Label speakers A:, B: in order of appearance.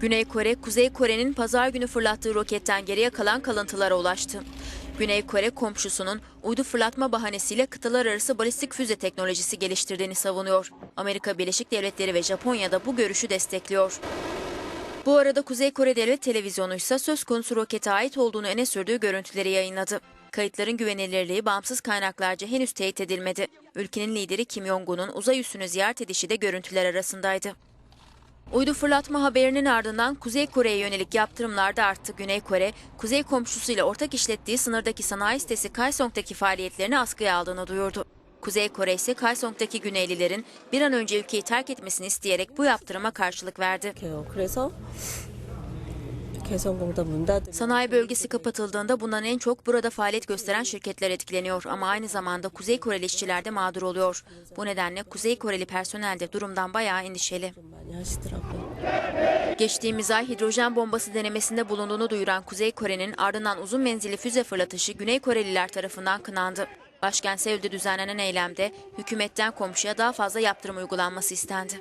A: Güney Kore, Kuzey Kore'nin pazar günü fırlattığı roketten geriye kalan kalıntılara ulaştı. Güney Kore komşusunun uydu fırlatma bahanesiyle kıtalar arası balistik füze teknolojisi geliştirdiğini savunuyor. Amerika Birleşik Devletleri ve Japonya da bu görüşü destekliyor. Bu arada Kuzey Kore Devlet Televizyonu ise söz konusu rokete ait olduğunu öne sürdüğü görüntüleri yayınladı. Kayıtların güvenilirliği bağımsız kaynaklarca henüz teyit edilmedi. Ülkenin lideri Kim Jong-un'un uzay üssünü ziyaret edişi de görüntüler arasındaydı. Uydu fırlatma haberinin ardından Kuzey Kore'ye yönelik yaptırımlar da arttı. Güney Kore, kuzey komşusuyla ortak işlettiği sınırdaki sanayi sitesi Kaesong'daki faaliyetlerini askıya aldığını duyurdu. Kuzey Kore ise Kaesong'daki Güneylilerin bir an önce ülkeyi terk etmesini isteyerek bu yaptırıma karşılık verdi. Sanayi bölgesi kapatıldığında bundan en çok burada faaliyet gösteren şirketler etkileniyor ama aynı zamanda Kuzey Koreli işçiler de mağdur oluyor. Bu nedenle Kuzey Koreli personel de durumdan bayağı endişeli. Geçtiğimiz ay hidrojen bombası denemesinde bulunduğunu duyuran Kuzey Kore'nin ardından uzun menzili füze fırlatışı Güney Koreliler tarafından kınandı. Başkent Seul'de düzenlenen eylemde hükümetten komşuya daha fazla yaptırım uygulanması istendi.